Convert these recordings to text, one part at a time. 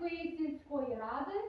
Луцької сільської ради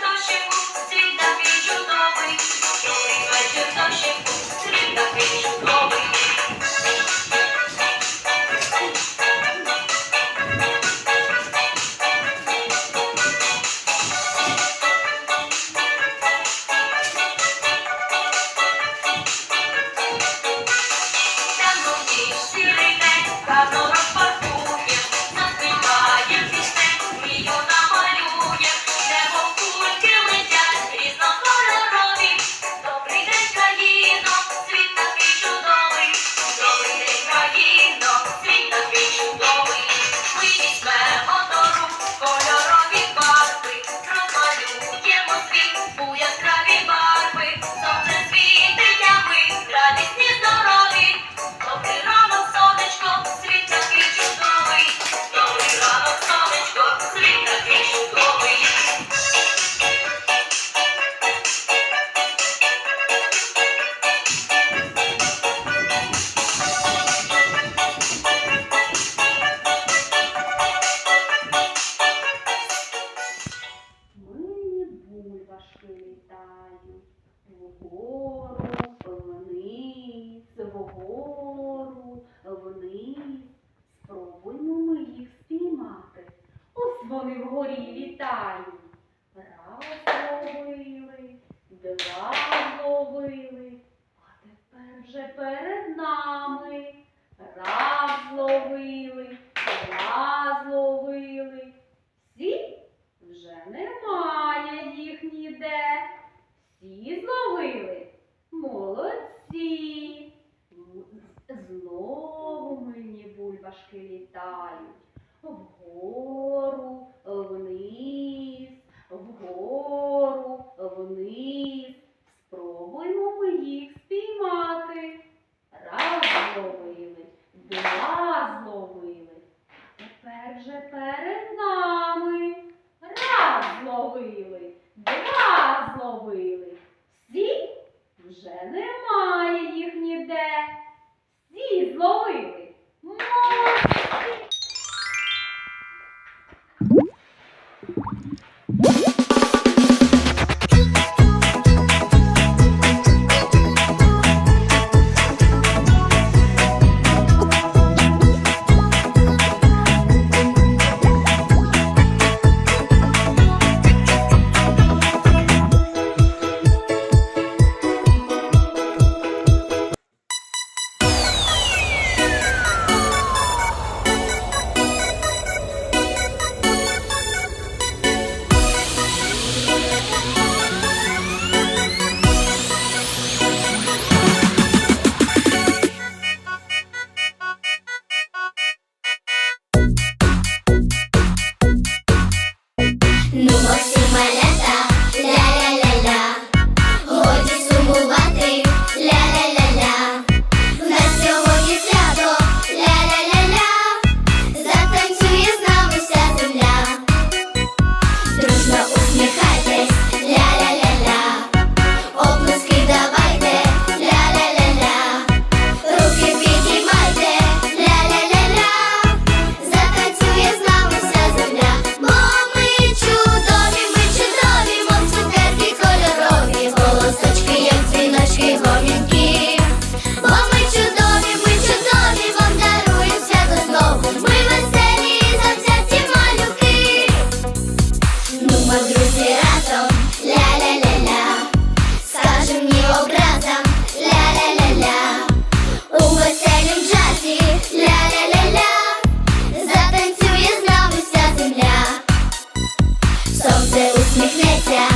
to się вгору, вниз, вгору, вниз. Спробуймо ми їх спіймати. Ось вони вгорі літають. Раз ловили, два ловили, а тепер вже перед нами. Раз ловили, два зловили. Всі вже немає їх ніде. Всі зловили. Молодці. М, Знову бульбашки літають. Вгору, вниз, вгору, вниз. Спробуймо ми їх спіймати. Раз зловили, два зловили. Тепер же перед нами. Раз зловили, два зловили. Всі вже немає їх ніде. Всі зловили. Solce uśmiechnie się.